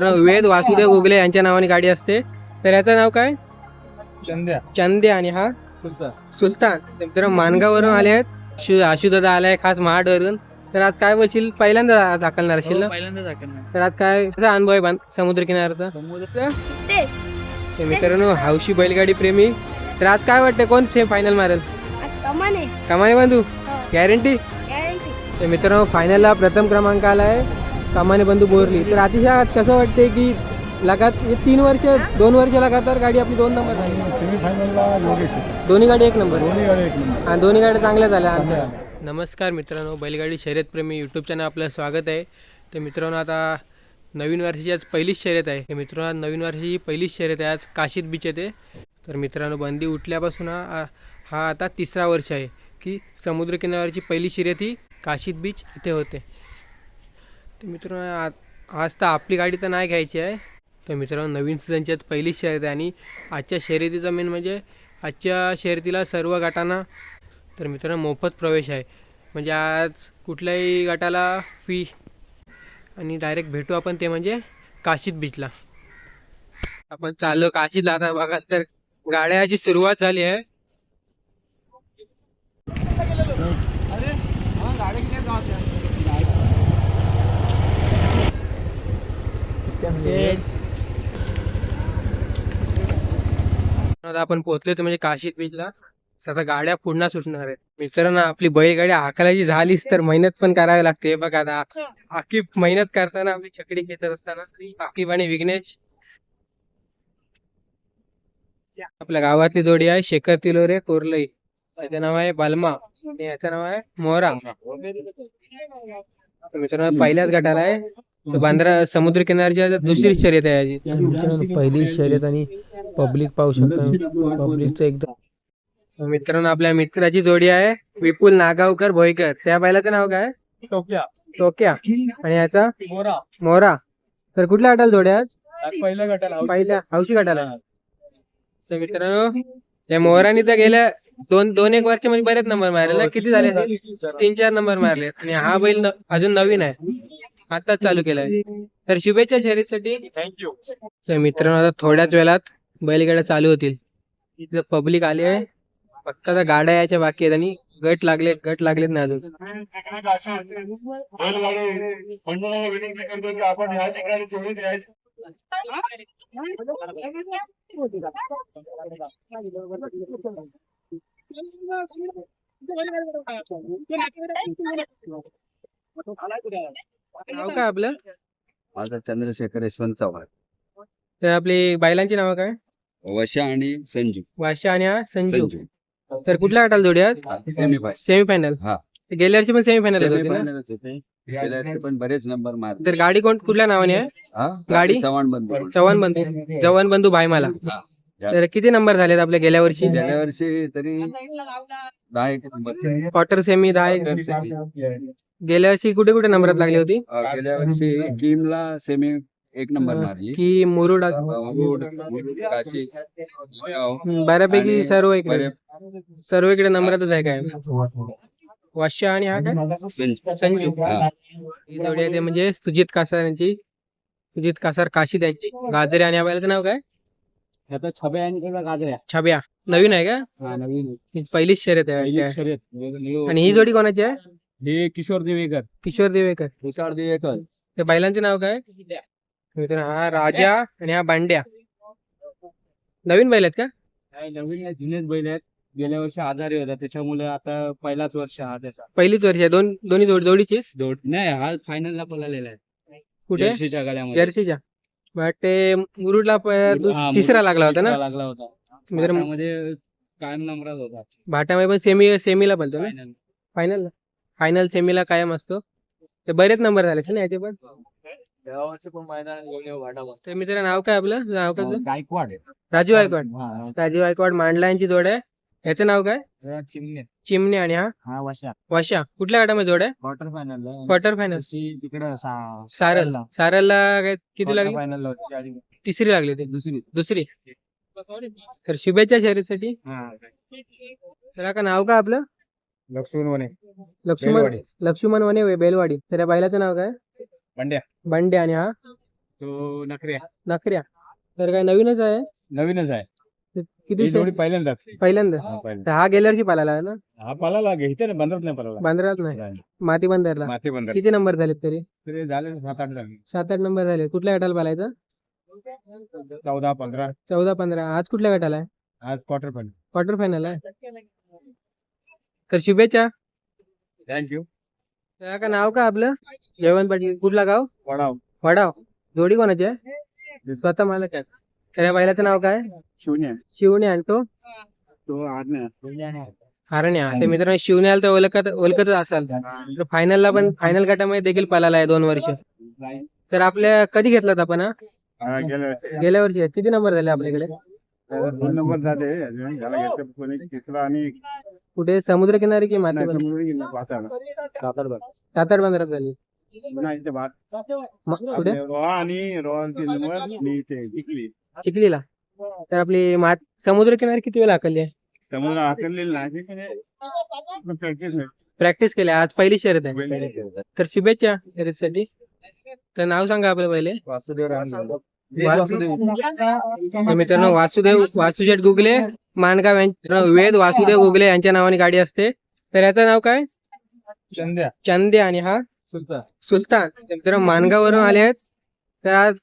तर वेद वासुदेव गोगले यांच्या नावाने गाडी असते. तर याचं नाव काय? चंद्या. चंदे आणि हा? सुलतान. तर मित्रांनो मानगाववरून आले आहेत. आशुदादा आलाय खास महाडवरून. तर आज काय बोलशील? पहिल्यांदा दाखलणार असेल ना? पहिल्यांदा दाखवणार तर आज काय कसा अनुभव आहे समुद्र किनाऱ्याचा तर मित्रांनो हौशी बैलगाडी प्रेमी. तर आज काय वाटतं? कोण सेम फायनल मारेल कमाने. कमाने बंधू? हो. गॅरंटी गॅरंटी तर मित्रांनो फायनलला प्रथम क्रमांक आला आहे कमाने बंधू बोरली तर अतिशय आज कसं वाटते की लगात तीन वर्ष दोन वर्ष लगातार गाडी आपली दोन नंबर झाली. दोन्ही गाडी एक नंबर. दोन्ही गाडी एक नंबर. आणि दोन्ही गाड्या चांगल्या झाल्या. नमस्कार मित्रांनो बैलगाडी शर्यतप्रेमी यूट्यूब चॅनल आपलं स्वागत आहे. तर मित्रांनो आता नवीन वर्षाची आज पहिलीच शर्यत आहे. तर मित्रांनो आज नवीन वर्षाची पहिलीच शर्यत आहे. आज काशीद बीच येते. तर मित्रांनो बंदी उठल्यापासून हा आता तिसरा वर्ष आहे की समुद्रकिनाऱ्यावरची पहिली शर्यत ही काशीद बीच इथे होते. तर मित्रांनो आज तर आपली गाडी तर नाही घ्यायची आहे. तर मित्रांनो नवीन सीझनची आज पहिलीच शर्यत आहे आणि आजच्या शर्यतीचा मेन म्हणजे आजच्या शर्यतीला सर्व गटांना तर मित्रांनो मोफत प्रवेश आहे. म्हणजे आज कुठल्याही गटाला फी आणि डायरेक्ट भेटू आपण ते म्हणजे काशीद बीचला आपण चाललो काशीदला आता बघा तर गाड्याची सुरुवात झाली आहे. आता आपण पोहोचलो म्हणजे काशीद बीचला आता गाड्या पुन्हा सुटणार आहेत. मित्रांनो आपली बैलगाडी हाकलायची झालीच तर मेहनत पण करावी लागते. बघा आता आखी मेहनत करताना आपली छकडी खेचत असताना आकिब आणि विघ्नेश. आपल्या गावातली जोडी आहे शेखर तिलोरे कोरलई. याचं नाव आहे बालमा. आणि याचं नाव आहे मोहरा. तर मित्रांनो पहिल्याच गटाला आहे. तो बांद्रा समुद्र किनारची आता दुसरी शर्यत आहे याची. पहिली शर्यत आणि पब्लिक पाहू शकता. पब्लिकचं एकदम तर मित्रांनो आपल्या मित्राची जोडी आहे विपुल नागावकर भोईकर. त्या बैलाचं नाव काय? टोक्या. टोक्या. आणि याचा? मोरा. मोरा. तर कुठल्या गटाला जोड्या आज? पहिल्या गटाला पहिल्या हौशी गटाला. तर मित्रांनो या मोहराने तर गेल्या दोन दोन एक वर्षामध्ये बरेच नंबर मारले. ना किती झाले? तीन चार नंबर मारले. आणि हा बैल न- अजून नवीन आहे. आताच चालू केलाय. तर शुभेच्छा शर्यतीसाठी. थँक्यू तर मित्रांनो आता थोड्याच वेळात बैलगाड्या चालू होतील. इथं पब्लिक आली आहे. फक्त आता गाड्या यायच्या बाकी आहेत आणि गट लागले गट लागलेत ना अजून. आपण नाव काय आपलं? माझा चंद्रशेखर यशवंत चव्हाण. तर आपली बैलांची नाव काय? वशा आणि संजू. वाशा आणि हा संजू. संजू. तर कुठल्या गटाला जोडी आज सेमीफाय सेमीफायनल हा. गेल्या वर्षी पण सेमीफायनल होती ना? सेमीफायनलच होते गेल्या वर्षी पण बरेच नंबर मारले. तर गाडी कोण कुठल्या नावाने आहे? हा? गाडी? चव्हाण बंधू. चव्हाण बंधू. जवान बंधू भाईमाला. हा. तर किती नंबर झालेत आपल्या गेल्या वर्षी गेल्या वर्षी तरी दहा एक नंबर क्वार्टर सेमी दहा एक गेल्या वर्षी कुठे कुठे नंबरात लागली होती? अं, गेल्या वर्षी किमला सेमी एक नंबर मारली. की मुरुड मुरुड, मुरुड, काशी. गाव, हम्म, बऱ्यापैकी आणि सर्व इकडे. बरे- सर्व इकडे नंबरातच आहे काय? वाश्य आणि हा काय? संजू. संजू. हा. जोडी आहे ते म्हणजे सुजित कासार यांची सुजित कासार काशी द्यायची गाजरे आणि या बैलाचं नाव काय? आता छब्या आणि त्याचा गाजऱ्या. छाब्या. नवीन आहे का? हा नवीन ही पहिलीच शर्यत आहे पहिली? शर्यत. आणि ही जोडी कोणाची आहे? हे किशोर देवेकर. किशोर देवेकर. किशोर देवेकर. त्या बैलांचे नाव काय? मित्रांनो, हा राजा आणि हा बांड्या. नवीन बैल आहेत का? नाही, नवीन नाही, जुनेच बैल आहेत. गेल्या वर्षी आजारी होता त्याच्यामुळे आता पहिलाच वर्ष हा त्याचा. पहिलीच वर्ष आहे. दोन दोन्ही जोड जोडीचीच? दोड नाही हा फायनलला पळालेला आहे. कुठे? जर्सीच्या गळ्यामध्ये. जर्सीच्या. वाटते मुरुडला प- दु- हा, तिसरा लागला होता ना? तिसरा लागला होता. मित्र- मध्ये कायम नंबरात होता. भाटामध्ये पण सेमी सेमीला बोलतो ना? फायनल फायनल फायनल सेमीला कायम असतो. तर बरेच नंबर झाले ना याचे पण? या वर्षी पण मैदान तर मित्र नाव काय आपलं? नाव काय तुझं? गायकवाड राजू गायकवाड. हा. राजू गायकवाड मांडला यांची जोड आहे. याचं नाव काय? हा, चिमणे चिमणे आणि हा? हा वशा. वाशा. कुठल्या गटामध्ये जोड आहे क्वार्टर फायनल क्वार्टर फायनल तिकडे सारल. सारलला. काय किती लागली? फायनल तिसरी लागली होती. दुसरी. दुसरी. तर शुभेच्छा शर्यतीसाठी. तर का नाव काय आपलं? लक्ष्मण वने लक्ष्मण लक्ष्मण वने बेलवाडी. तर या बैलाचं नाव काय? बंड्या. बंड्या आणि हा? तो नखरे नखऱ्या. तर काय नवीनच आहे? नवीनच आहे. किती ही जोडी? पहिल्यांदाच. पहिल्यांदा? हा, पहिल्यांदा. तर हा गेल्या वर्षी आहे ना? हा पळाला घेते ना बंदरत नाही पळाला बांद्रात नाही. माती बांधारला माथे बंदर. किती नंबर झालेत तरी? तरी झाले सात आठ झाले. सात आठ नंबर झाले कुठल्या गटाला पालायचं? चौदा पंधरा. चौदा पंधरा. आज कुठल्या गटाला आहे? आज क्वार्टर फायनल क्वार्टर फायनल आहे. तर शुभेच्छा. थँक्यू का नाव का आपलं? जयवंत पाटील. कुठला गाव? वडाव. वडाव. जोडी कोणाची आहे? स्वतः मालक त्या बैलाचं नाव काय? शून्य शिवणे आणि तो? तो हरण्या ते मित्रांनो शिवणे आला तर ओळखत ओळखतच असाल. तर फायनलला पण फायनल गटामध्ये देखील पळाला आहे दोन वर्ष. तर आपल्या कधी घेतलात आपण हा? गेल्या वर्षी. किती नंबर झाले आपल्याकडे? दोन नंबर झाले. अजून त्याला घेतलं कोणी तिसरा आणि कुठे? समुद्र किनारी की माती नाही, पाहताना. सात आठ पंधरा झाली. पुन्हा इथे भात. म- कुठे? रोहा आणि आणि जिंकली चिखलीला तर आपली मात समुद्र किनारी किती वेळ हाकलली आहे? त्यामुळे नाही? पण practice नाही. प्रॅक्टिस केली. आहे. आज पहिली शर्यत आहे. तर शुभेच्छा शर्यतीसाठी. तर नाव सांगा आपलं पहिले. वासुदेव रामदेव. तर मित्रांनो वासुदेव वासुशेठ गुगले मानगाव यांच्या वेद वासुदेव गुगले यांच्या नावाने गाडी असते. तर याचं नाव काय? चंद्या. चंदे आणि हा? सुलतान. सुलतान. तर मित्रांनो मानगाववरून आले आहेत. तर आज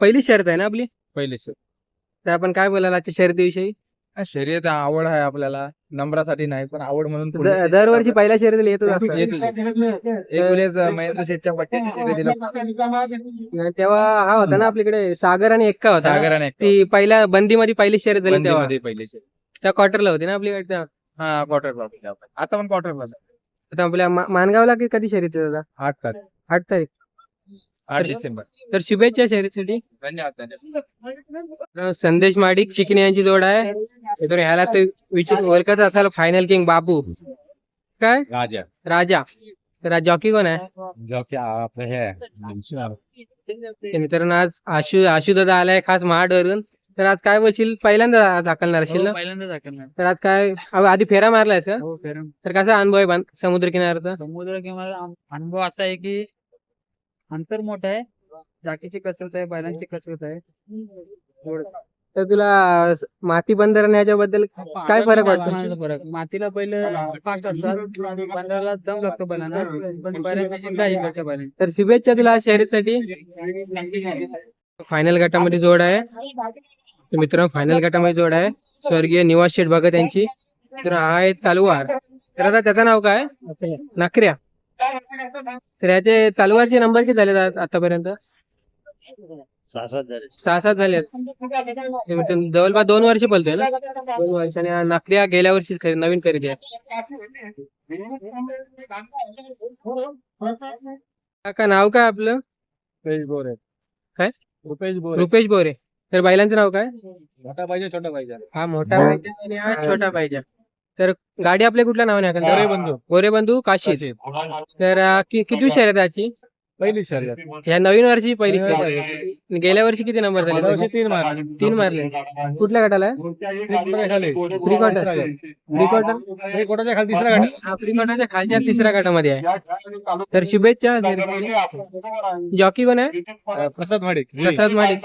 पहिली शर्यत आहे ना आपली? पहिले तर आपण काय बोलायला आजच्या शर्यतीविषयी? शर्यत आवड आहे आपल्याला. नंबरासाठी नाही पण आवड म्हणून पुढे द- दरवर्षी पहिल्या शर्यतीला येतच असतात येतच. एक वेळेस महेंद्र शेठच्या पट्ट्याच्या शर्यतीला तेव्हा हा होता ना आपल्याकडे सागर आणि एक्का होता ना? सागराने एक ती पहिल्या बंदीमध्ये पहिली शर्यत झाली तेव्हा. बंदीमध्ये पहिले शर्यत. त्या क्वार्टरला होती ना आपल्याकडे तेव्हा. हा क्वार्टर आता पण क्वार्टर आता आपल्या मा- मानगावला की कधी शर्यत आठ तारीख. आठ तारीख. आठ तर- डिसेंबर. तर शुभेच्छा शर्यतीसाठी धन्यवाद धन्यवाद. संदेश माडिक चिकने यांची जोड आहे. तर ह्याला ते विचार ओळखत असाल फायनल किंग बाबू. काय? राजा. राजा. तर आज जॉकी कोण आहे? जो क्या आपलं हे आहे. तर मित्रांनो आज आशु आशु दादा आलाय खास महाडवरून. तर आज काय बोलशील? पहिल्यांदा दाखलणार असेल ना? पहिल्यांदा दाखवणार तर आज काय अहो, आधी फेरा मारलायस का? हो फेरम तर कसा अनुभव आहे बां- समुद्र किनाऱ्याचा समुद्र किनारा अनुभव असा आहे की अंतर मोठं आहे. जाकीची कसरत आहे बैलांची कसरत आहे. तर तुला स- माती बंदर आणि ह्याच्याबद्दल काय फरक वाटतो? फरक. मातीला पहिलं फास्ट असतात. बंदराला दम लागतो बैलांना. पण बैलांची जिंका आहे इकडच्या बैलांची तर शुभेच्छा तुला शर्यतीसाठी. फायनल गटामध्ये जोड आहे. तर मित्रांनो फायनल गटामध्ये जोड आहे. स्वर्गीय निवास शेठ भगत यांची तर हा आहे तलवार. तर आता त्याचं नाव काय? नखऱ्या तर याचे तलवारचे नंबर किती झाले आतापर्यंत? सहा सात झाले ते मित्रांनो, जवळपास दोन वर्ष पलतोय ना? दोन वर्ष आणि नखऱ्या गेल्या वर्षी खरे- नवीन खरेदी आहे. काका नाव काय आपलं? रुपेश बोरे. काय? रुपेश बोरे. रुपेश बोरे. तर बैलांचं नाव काय? मोठा पाहिजे छोटा पाहिजे हा मोठा पाहिजे आणि हा छोटा पाहिजे तर गाडी आपल्या कुठल्या नावाने हाकल गोरे बंधू गोरे बंधू काशी तर अं, कि- किती शर्यत आहे आजची? पहिली शर्यत ह्या नवीन वर्षी पहिली शर्यत गेल्या वर्षी किती नंबर झाले? तीन मारले. तीन मारले. कुठल्या गटाला? आहे खाली. एक कोटाच्या खाली तिसरा गाडी हा प्री क्वार्टरच्या खालच्या तिसऱ्या गटामध्ये आहे. तर शुभेच्छा जॉकी कोण आहे? प्रसाद माडिक प्रसाद माडिक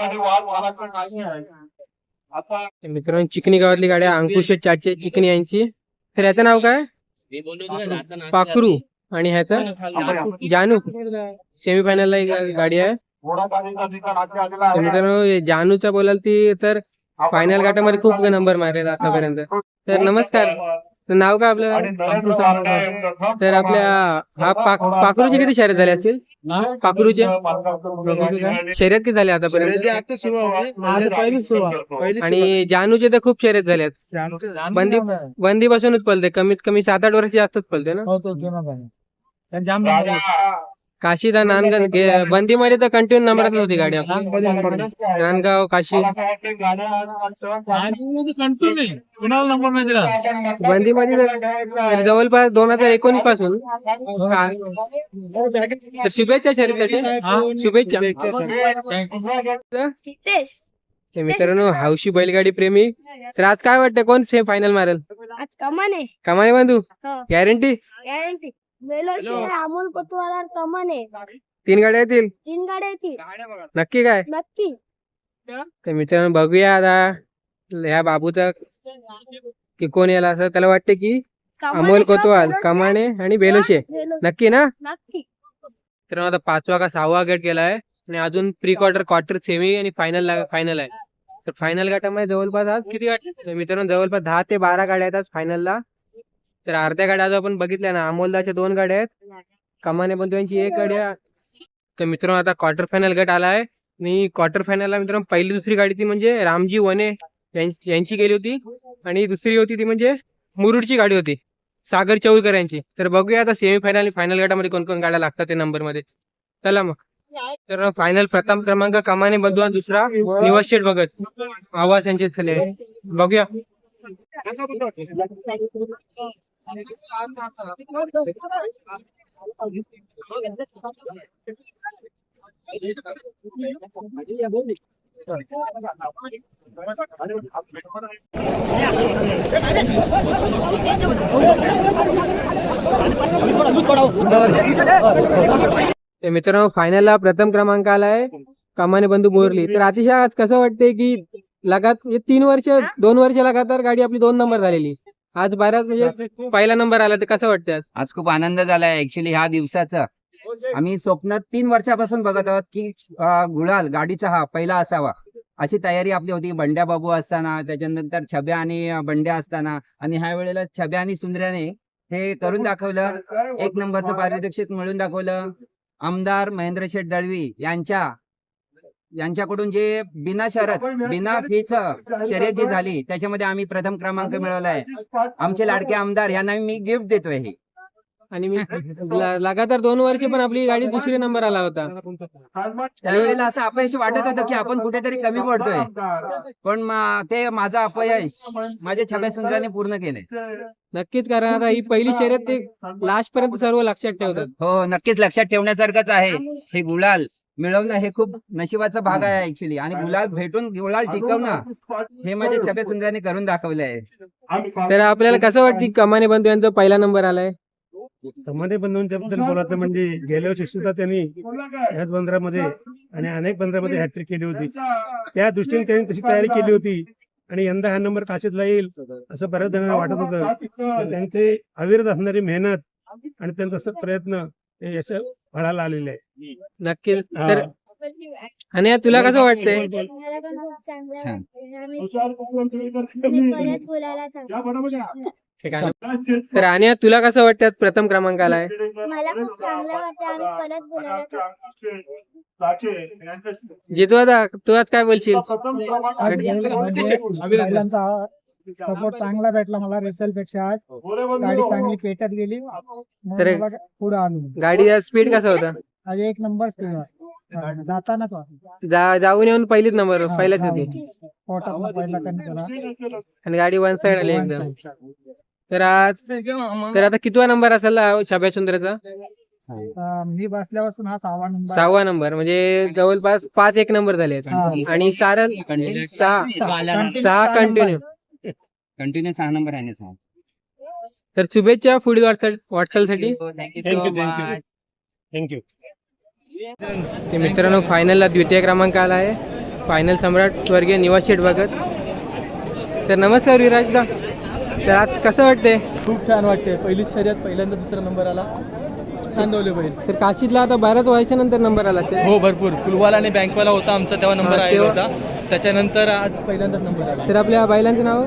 तर मित्रांनो चिकनी गावातली गाडी आहे, अंकुश चाचे चिकनी यांची. तर याचं नाव काय? पाखरू. आणि ह्याचा? जानू. सेमीफायनल ला एक गाडी आहे. तर मित्रांनो जानूचा बोलाल ती तर फायनल गटामध्ये खूप नंबर मारले आतापर्यंत. तर नमस्कार. नाव काय आपलं? तर आपल्या हा पाक पाखरूचे किती शर्यत झाले असतील पाखरूचे? शर्यत किती झाले आतापर्यंत? आता सुरू आणि जानूचे तर खूप शर्यत झाल्यात बंदी बंदी पासूनच पलते कमीत कमी सात आठ वर्ष जास्तच पलते ना? काशीदा नांदगाव गे- बंदीमध्ये तर कंटिन्यू नंबरात नव्हती गाडी. आपली. नांदगाव काशी. बंदीमध्ये तर जवळपास दोन हजार एकोणीसपासून तर शुभेच्छा शर्यतीसाठी शुभेच्छा. हितेश. तर मित्रांनो हौशी बैलगाडी प्रेमी. तर आज काय वाटतं कोण सेम फायनल मारेल? आज कमाने कमाने बंधू. हो. गॅरंटी गॅरंटी अमोल कोतवाल कमाने तीन गाड्या येतील? तीन गाड्या येतील. नक्की काय? नक्की. तर मित्रांनो बघूया आता ह्या बाबूचा की कोण याला असं त्याला वाटते की अमोल कोतवाल कमाने आणि बेलोशे बेलो- नक्की ना? नक्की. तर आता पाचवा का सहावा गट केलाय आणि अजून प्री क्वार्टर क्वार्टर सेमी आणि फायनल फायनल आहे. तर फायनल गटामध्ये जवळपास आज किती गाड्या मित्रांनो जवळपास दहा ते बारा गाड्या आहेत आज फायनलला तर अर्ध्या गाड्या आज आपण बघितल्या ना अमोलदाच्या दोन गाड्या आहेत. कमाने बंधू एक गाडी आहे. तर मित्रांनो आता क्वार्टर फायनल गट आलाय आणि क्वार्टर फायनलला मित्रांनो पहिली दुसरी गाडी ती म्हणजे रामजी वने यांची गेली होती. आणि दुसरी होती ती म्हणजे मुरुडची गाडी होती. सागर चौलकर यांची. तर बघूया आता सेमी फायनल आणि फायनल गटामध्ये कोण कोण गाड्या लागतात ते नंबरमध्ये. चला मग. तर फायनल प्रथम क्रमांक कमाने बदवा दुसरा निवास शेठ भगत. आवाज यांचे झाले. बघूया. तर मित्रांनो फायनलला प्रथम क्रमांक आलाय कमाने बंधू मोरली. तर अतिशय आज कसं वाटतंय की लगात म्हणजे तीन वर्ष दोन वर्ष लगातार गाडी आपली दोन नंबर झालेली. आज बऱ्याच म्हणजे पहिला नंबर आला तर कसं वाटतं आज? आज खूप आनंद झालाय ऍक्च्युली ह्या दिवसाचा. आम्ही स्वप्नात तीन वर्षापासून बघत आहोत की अं, गुलाल गाडीचा हा पहिला असावा. अशी तयारी आपली होती बंड्या बाबू असताना त्याच्यानंतर छब्या आणि अं, बंड्या असताना आणि ह्या वेळेला छब्या आणि सुंदर्याने हे करून दाखवलं एक नंबरचं पारितोषिक मिळून दाखवलं. आमदार महेंद्र शेठ दळवी यांच्या यांच्याकडून जे बिना शरत बिना फीच शर्यत जी झाली त्याच्यामध्ये आम्ही प्रथम क्रमांक मिळवलाय आमचे लाडके आमदार यांना मी गिफ्ट देतोय हे. आणि मी लगातार दोन वर्ष पण आपली गाडी दुसरी नंबर आला होता. त्यावेळेला असं अपयश वाटत होतं की आपण कुठेतरी कमी पडतोय. पण मा- ते माझं अपयश माझ्या छब्या सुंदराने पूर्ण केलंय. नक्कीच कारण आता ही पहिली शर्यत ते लास्ट पर्यंत सर्व लक्षात ठेवतात. हो नक्कीच लक्षात ठेवण्यासारखंच आहे. हे गुलाल मिळवणं हे खूप नशिबाचा भाग आहे ऍक्च्युली आणि गुलाल भेटून गुलाल टिकवणं हे माझ्या छब्या सुंदराने करून दाखवलं आहे. तर आपल्याला कसं वाटतं कमाने बंधू यांचा पहिला नंबर आलाय? कमाने बंधूंच्याबद्दल बोलायचं म्हणजे गेल्या वर्षी सुद्धा त्यांनी याच बंदरामध्ये आणि अनेक बंदरामध्ये हॅट्रिक केली होती. त्या दृष्टीने त्यांनी तशी तयारी केली होती. आणि यंदा हा नंबर काशीतला येईल असं बऱ्याच जणांना वाटत होतं. त्यांचे अविरत असणारी मेहनत आणि त्यांचा प्रयत्न हे यश फळाला आलेले आहे हा. तर आणि तुला कसं वाटतंय? मला पण खूप चांगलं छान. वाटतंय. आम्ही आम्ही परत बोलायला सांगतो. हे गाणं. तर आणि तुला कसं वाटतं आज प्रथम क्रमांक आलाय मला खूप चांगलं वाटतं आम्ही परत बोलायला सांगतो. जितू आता तू आज काय बोलशील? सपोर्ट चांगला भेटला मला रेसलपेक्षा आज गाडी चांगली पेटत गेली. तर- पुढे आणून गाडी स्पीड कसा होता? आज एक नंबर स्पीड जातानाच वाटलं. जा जाऊन येऊन पहिलीच नंबर हा, पहिलाच हा. होती पोटातला पहिला कण केला. आणि गाडी वन साइड आली One एकदम. side. तर आज तर आता कितवा नंबर असेल हा छाप्या सुंदरचा? अं, मी बसल्यापासून हा सहावा नंबर सहावा नंबर म्हणजे जवळपास पाच एक नंबर झाले आहेत. हा. आणि सारा सहा सहा. कंटिन्यू कंटिन्यू सहा नंबर आहे ना तर शुभेच्छा पुढील वाटचाल वाटचालसाठी. Thank you thank you thank you thank you ते मित्रांनो फायनलला द्वितीय क्रमांक आला आहे. फायनल सम्राट स्वर्गीय निवास शेठ भगत. तर नमस्कार विराजदा. तर आज कसं वाटतंय? खूप छान वाटते पहिली शर्यत पहिल्यांदा दुसरा नंबर आला. बैल. तर काशीतला आता बऱ्याच वर्षानंतर नंबर आला असेल. हो भरपूर. फुलवाला आणि बँकवाला होता आमचा तेव्हा नंबर हा, आलेला तेव्हा- होता. त्याच्यानंतर आज पहिल्यांदाच नंबर आला. तर आपल्या बैलांचं नाव?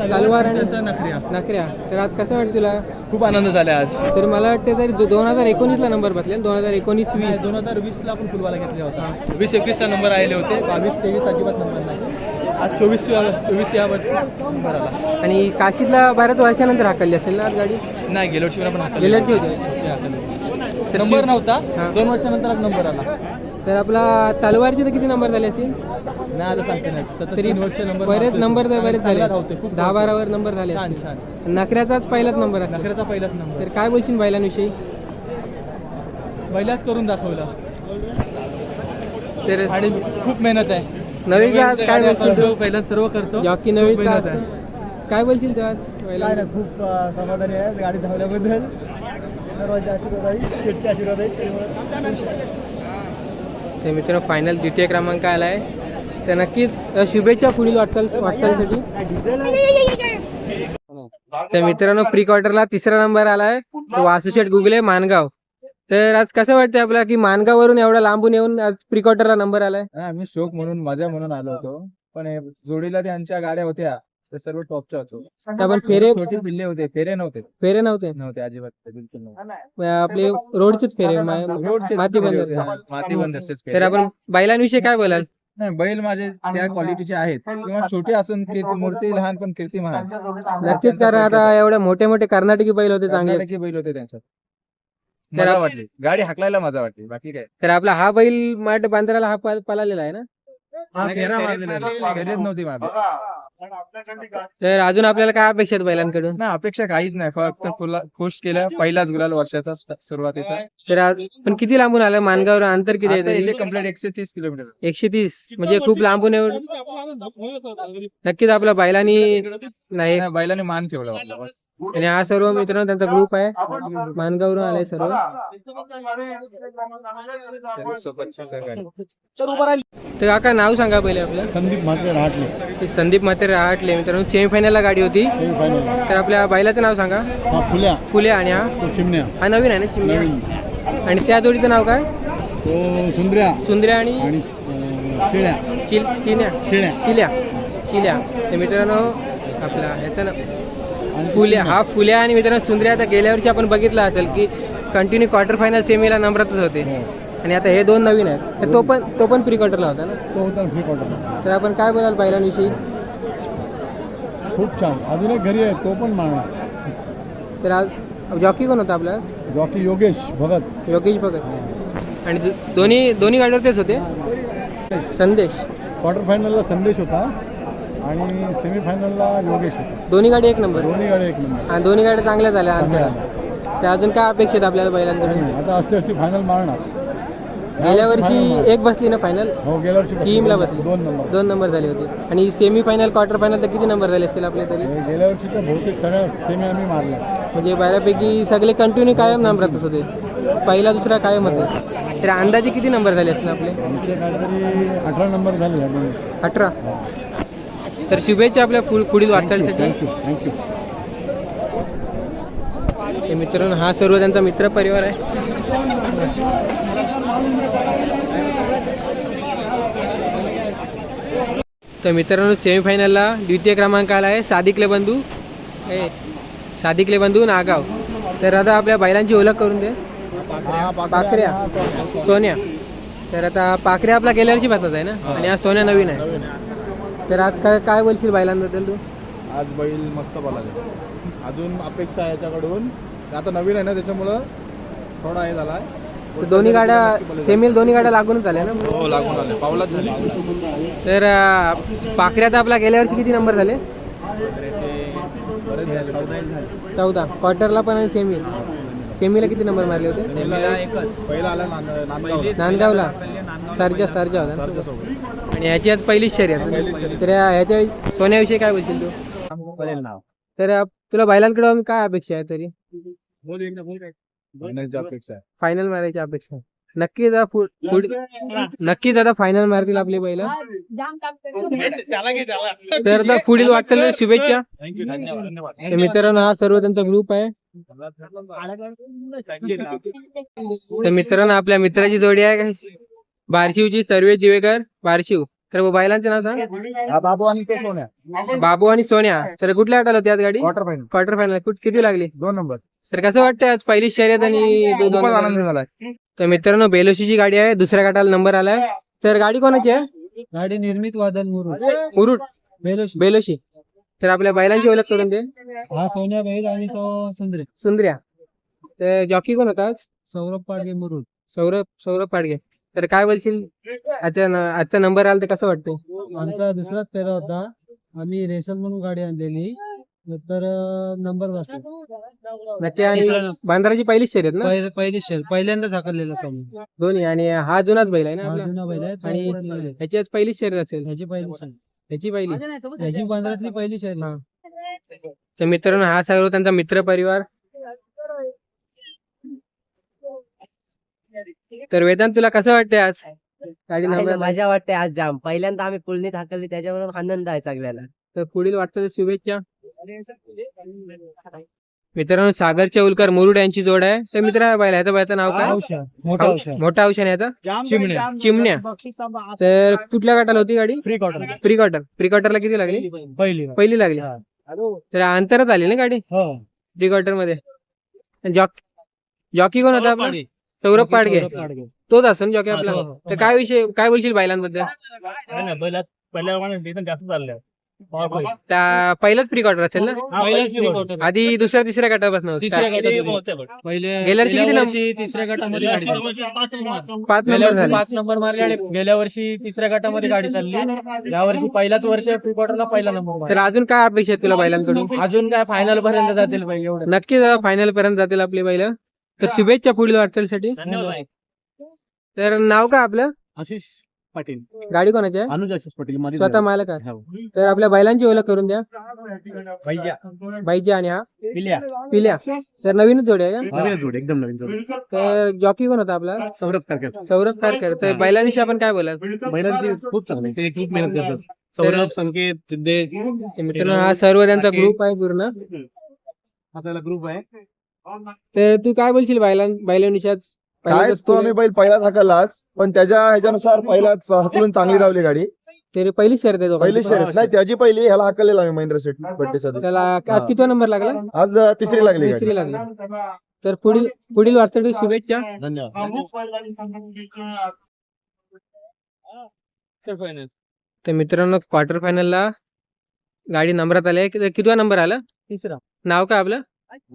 तलवार आणि- त्याचा नखऱ्या. नकऱ्या तर आज कसं वाटतं तुला? खूप आनंद झाला आज. तर मला वाटतं तरी दोन हजार एकोणीसला नंबर बसले दोन हजार एकोणीस वीस. दोन हजार वीस ला आपण फुलवाला घेतला होता. वीस एकवीस ला नंबर आले होते. बावीस तेवीस अजिबात नंबर नाही. आज चोवीस चोवीस या वर्षी नंबर आला आणि काशीतला बऱ्याच वर्षानंतर हाकलली असेल ना आज गाडी? नाही गेल्या वर्षी पण. गेल्या वर्षी होती. नंबर. नव्हता. दोन वर्षानंतर आज नंबर आला. तर आपला तलवारचे तर किती नंबर झाले असतील नाही आता सांगते नाही. सतत तीन वर्ष नंबर बरेच. नंबर तर बरेच झाले. धावतोय, खूप दहा. बारावर नंबर झाले छान. छान. नकऱ्याचाच पहिलाच नंबर असेल. नखऱ्याचा पहिलाच नंबर. तर काय बोलशील बैलांविषयी? पहिलाच करून दाखवला. तर आणि खूप मेहनत आहे. नवी आज काय बोलशील पहिला सर्व करतो जॉकी नवी खूप मेहनत काय बोलशील तू काय? नाही खूप समाधानी आहे. गाडी धावल्याबद्दल. सर्वांचे आशीर्वाद आहे. शेठचे आशीर्वाद आहे. त्यामुळे तर मित्रांनो फायनल द्वितीय क्रमांक आला आहे तर नक्कीच शुभेच्छा पुढील वाटचाल वाटचालीसाठी. तर मित्रांनो प्री क्वार्टरला तिसरा नंबर आला आहे वासुशेठ गुगले मानगाव. तर आज कसं वाटतं आपल्याला की मानगाववरून एवढा लांबून येऊन आज प्री क्वार्टरला नंबर आलाय आम्ही शोक म्हणून मजा म्हणून आलो होतो पण हे जोडीला त्यांच्या गाड्या होत्या ते सर्व टॉपच्या होतो आपण फेरे छोटे पिल्ले होते फेरे नव्हते फेरे नव्हते नव्हते अजिबात बिलकुल नव्हते आपले रोडचेच फेरे मा- रोडचेच माती फेरे बंदर. होते, हा, माती बंदरचेच तर फेरे. आपण बैलांविषयी काय बोलाल नाही बैल माझे त्या क्वालिटीचे आहेत किंवा छोटे असून मूर्ती लहान पण कीर्ती महान नक्कीच कारण आता एवढे मोठे मोठे कर्नाटकी बैल होते चांगले कर्नाटकी बैल होते त्यांच्यात मजा वाटली. गाडी हाकलायला मजा वाटली. बाकी काय? तर आपला हा बैल माठ बांद्राला हा पळ- पळालेला आहे ना? नाही, फेरा मारलेला नाही. शर्यत नव्हती मारली. तर अजून आपल्याला काय अपेक्षा आहेत बैलांकडून? ना अपेक्षा काहीच नाही. फक्त फुला- खुश केलं पहिलाच गुलाल वर्षाचा स्ट- सुरुवातीचा. तर आज पण किती लांबून आलं? मानगावर अंतर किती आहे आता इथे तरी? कंप्लीट एकशे तीस किलोमीटर. एकशे तीस म्हणजे खूप लांबून येऊन नक्कीच आपल्या बैलांनी नाही. नाही, बैलाने मान ठेवला आपला. आणि हा सर्व मित्रांनो त्यांचा ग्रुप आहे. मानगावरून आलाय सर्व. तर काका नाव सांगा पहिले आपलं. संदीप म्हात्रे राहटले. संदीप माते राहटले. मित्रांनो सेमीफायनलला गाडी होती. तर आपल्या बैलाचं नाव सांगा. फुल्या. फुले आणि हा? चिमण्या. हा नवीन आहे ना चिमण्या? आणि त्या जोडीचं नाव काय? तो सुंदर्या. सुंदऱ्या आणि? शेळ्या. शेळ्या. चिल्या चिल्या तर मित्रांनो आपला ह्याचं ना फुल्या हा फुल्या आणि मित्रांनो सुंदऱ्या आता गेल्या वर्षी आपण बघितलं असेल की कंटिन्यू क्वार्टर फायनल सेमीला नंबरातच होते. आणि आता हे दोन नवीन आहेत. तर तो पण तो पण प्री क्वार्टरला होता ना? तो होता फ्री क्वार्टर तर आपण काय बोलाल बैलांविषयी खूप छान. अजून एक घरी आहे तो पण मारणार तर आज जॉकी कोण होता आपला? जॉकी योगेश भगत. योगेश भगत. आणि दो- दोन्ही दोन्ही गाडीवर तेच होते संदेश. क्वार्टर फायनलला संदेश होता. आणि सेमीफायनलला योगेश होता. दोन्ही गाडी एक नंबर दोन्ही गाड्या एक नंबर आणि दोन्ही गाड्या चांगल्या झाल्या तर अजून काय अपेक्षित आपल्याला बैलांकडून आता असते असते फायनल मारणार. गेल्या वर्षी एक बसली ना फायनल हो गेल्या वर्षी. टीमला बसली. दोन नंबर दोन नंबर झाले होते. आणि सेमी फायनल क्वार्टर फायनल तर किती नंबर झाले असतील आपले तरी? हे गेल्या वर्षीच्या बहुतेक सगळ्या सेमी आम्ही मारल्या. म्हणजे बऱ्यापैकी सगळे कंटिन्यू कायम नंबरातच होते. पहिला दुसरा कायम होते. तर अंदाजे किती नंबर झाले असतील आपले? आमचे काहीतरी अठरा नंबर झाले अठरा. तर शुभेच्छा आपल्या पुढ- पुढील वाटचालीसाठी. थँक्यू हे मित्रांनो हा सर्व त्यांचा मित्र परिवार आहे. तर मित्रांनो सेमीफायनलला द्वितीय क्रमांक आला आहे सादिकले बंधू हे सादिकले बंधू नागाव. तर आता आपल्या बैलांची ओळख करून दे. पाखऱ्या. सोन्या. तर आता पाखऱ्या आपला गेल्या वर्षी आहे ना? आणि आज सोन्या नवीन आहे. तर आज काय काय बोलशील बैलांबद्दल तू? आज बैल मस्त बोलाले अजून अपेक्षा आहे याच्याकडून. आता नवीन आहे ना त्याच्यामुळं थोडा हे झाला तर दोन्ही गाड्या सेमील दोन्ही गाड्या लागूनच आल्या ना? हो लागून आले पावलाच झाले. तर अं, पाखऱ्यात आपला गेल्या वर्षी किती नंबर झाले? बरेच झाले. चौदा. क्वार्टरला पण आणि सेमी सेमीला किती नंबर मारले होते? पहिला आला नांद- नांदगावला. नांदगावला? सरजा सरजा होता ना. आणि ह्याची आज पहिलीच शर्यत तर या- ह्याच्या सोन्याविषयी काय बोलशील तू? तर अं, तुला बैलांकडून काय अपेक्षा आहे तरी? अपेक्षा आहे. फायनल मारायची अपेक्षा आहे. नक्कीच आता पु- पुढ- नक्कीच आता फायनल मारतील आपली बैल. तर आता पुढील वाटचाल शुभेच्छा. तर मित्रांनो हा सर्व त्यांचा ग्रुप आहे. तर मित्रांनो आपल्या मित्राची जोडी आहे बारशिवची सर्वे जिवेकर बारशिव. तर बैलांचे नाव सांग. बाबू आणि सोन्या. बाबू आणि सोन्या. तर कुठल्या गटाला होती आज गाडी? क्वार्टर फायनल क्वार्टर फायनल किती लागली? दोन नंबर. तर कसं वाटतं आज पहिली शर्यत आणि तर मित्रांनो बेलोशीची गाडी आहे. दुसऱ्या गटाला नंबर आलाय. तर गाडी कोणाची आहे? गाडी निर्मित वादल मुरुड. मुरुड. बेलोशी. बेलोशी. तर आपल्या बैलांची ओळख करून दे. हा सोन्या बैल आणि तो सुंदरे. सुंदर्या तर जॉकी कोण होता आज? सौरभ पाडगे मुरुड. सौरभ सौरभ पाडगे. तर काय बोलशील? आजचा न- आजचा नंबर आला तर कसं वाटतं आमचा दुसराच पेरा होता. आम्ही रेशन म्हणून गाडी आणलेली. तर नंबर बसला नक्की आणि बांद्राची पहिलीच शर्यत ना? पहिली शेर पहिल्यांदाच हाकललेला समोर दोन्ही आणि हा जुनाच बैल आहे ना आपला? जुना बैल आहे. तो आणि पुढे. ह्याची आज पहिलीच शर्यत असेल. ह्याची पहिली शेर त्याची पहिली. त्याची पंधरातली पहिली शहर हा तर मित्रांनो हा सगळं त्यांचा मित्र परिवार. तर वेदांत तुला कसं वाटतंय आज? मजा वाटते आज जाम. पहिल्यांदा आम्ही पुलनीत हाकलली त्याच्याबरोबर आनंद आहे सगळ्यांना. तर पुढील वाटतं शुभेच्छा. मित्रांनो सागर चौलकर मुरुड यांची जोड आहे. तर मित्र बायला ह्याचं बायचं नाव काय? मोठा औषध. याचा चिमण्या. चिमण्या. तर कुठल्या गटाला होती गाडी? प्री क्वार्टर प्री क्वार्टरला किती लागली? पहिली. पहिली लागली. तर अंतरात आली ना गाडी? हो. प्री क्वार्टरमध्ये. जॉक जॉकी कोण होता आपला? सौरभ पाडगे. तोच असतो ना जॉकी आपला. तर काय विषय काय बोलशील बैलांबद्दल? जास्त चाललंय. त्या पहिलाच प्री क्वार्टर असेल ना? आधी दुसऱ्या तिसऱ्या गटापासून होतं. तिसऱ्या गटात पहिले गेल्या वर्षी किती? वर्षी तिसऱ्या गटामध्ये गाडी. पाच नंबर. पाच नंबर मारले आणि गेल्या वर्षी तिसऱ्या गटामध्ये गाडी चालली. या वर्षी पहिलाच वर्ष प्री क्वार्टरला पहिला नंबर तर अजून काय अपेक्षा आहे तुला बैलांकडून? अजून काय फायनल पर्यंत जातील एवढं. नक्कीच फायनल पर्यंत जातील आपली बैल. तर शुभेच्छा पुढील वाटचालीसाठी. तर नाव काय आपलं? आशिष. पाटील. गाडी कोणाची आहे? अनुज आशिष पाटील माझी स्वतः मालक आहे. तर आपल्या बैलांची ओळख करून द्या. बाईजी आणि हा? पिल्या. तर नवीनच जोडी आहे का? नवीन जोड एकदम नवीन जोड. तर जॉकी कोण होता आपला? सौरभ कारकर. सौरभ खारकर तर बैलांविषयी आपण काय बोलाल? बैलांची खूप चांगली. ते खूप मेहनत करतात. सौरभ संकेत सिद्धेश तर मित्रांनो हा सर्व त्यांचा ग्रुप आहे पूर्ण. असायला ग्रुप आहे. तर तू काय बोलशील बैलां बैलांविषयी आज? काय तो आम्ही बैल पहिलाच हाकललाच पण त्याच्या ह्याच्यानुसार पहिलाच हाकलून चांगली धावली गाडी. तरी पहिली शर्यत आहे दोघांची. पहिली शर्यत. नाही त्याची पहिली ह्याला हाकललेला आम्ही महेंद्र शेठ बड्डेच्या दिवशी. त्याला आज किती नंबर लागला? आज अं, तिसरी लागली गाडी. तिसरी लागली तर पुढील पुढील वाटचाली शुभेच्छा. धन्यवाद. तर मित्रांनो क्वार्टर फायनलला गाडी नंबरात आली. आहे कितवा नंबर आला? तिसरा. नाव काय आपलं?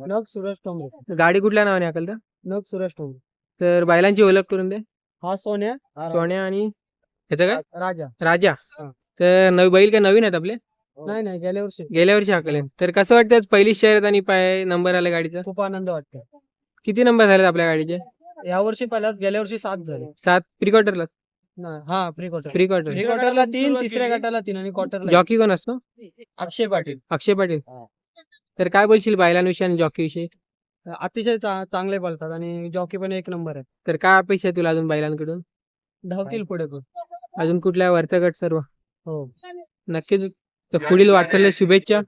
नग सुरेश टोंबरे. गाडी कुठल्या नावाने हाकलता? नग सुरेश टोंबरे. तर बैलांची ओळख करून दे. हा सोन्या. सोन्या आणि ह्याचं काय? राजा. राजा. हा. तर नवी बैल काय नवीन आहेत आपले? नाही नाही गेल्या वर्षी. गेल्या वर्षी हाकले तर कसं वाटतं आज पहिली शर्यत आणि पाय नंबर आला गाडीचा? खूप आनंद वाटतो किती नंबर झाले आपल्या गाडीचे? या वर्षी पहिला गेल्या वर्षी सात झाले. सात प्री क्वार्टरला हा pre quarter. Pre quarter. Pre क्वार्टरला तीन तिसऱ्या गटाला तीन आणि क्वार्टरला जॉकी कोण असतो? अक्षय पाटील. अक्षय पाटील. हा. तर काय बोलशील बैलांविषयी आणि जॉकी विषयी अतिशय चा- चांगले बोलतात आणि जॉकी पण एक नंबर आहे. तर काय अपेक्षा आहे तुला अजून बैलांकडून? धावतील पुढे पण. अजून कुठल्या वरचा गट सर्व? हो. नक्कीच. तर पुढील वाटचाल शुभेच्छा.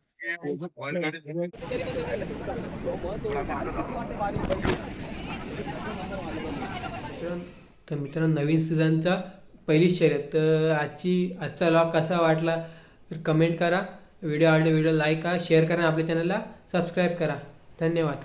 तर मित्रांनो नवीन सीझनचा पहिली शर्यत. तर आजची आजचा लॉग कसा वाटला? तर कमेंट करा. व्हिडिओ आवडले व्हिडिओ लाईक करा. शेअर करा आणि आपल्या चॅनलला सबस्क्राईब करा. धन्यवाद.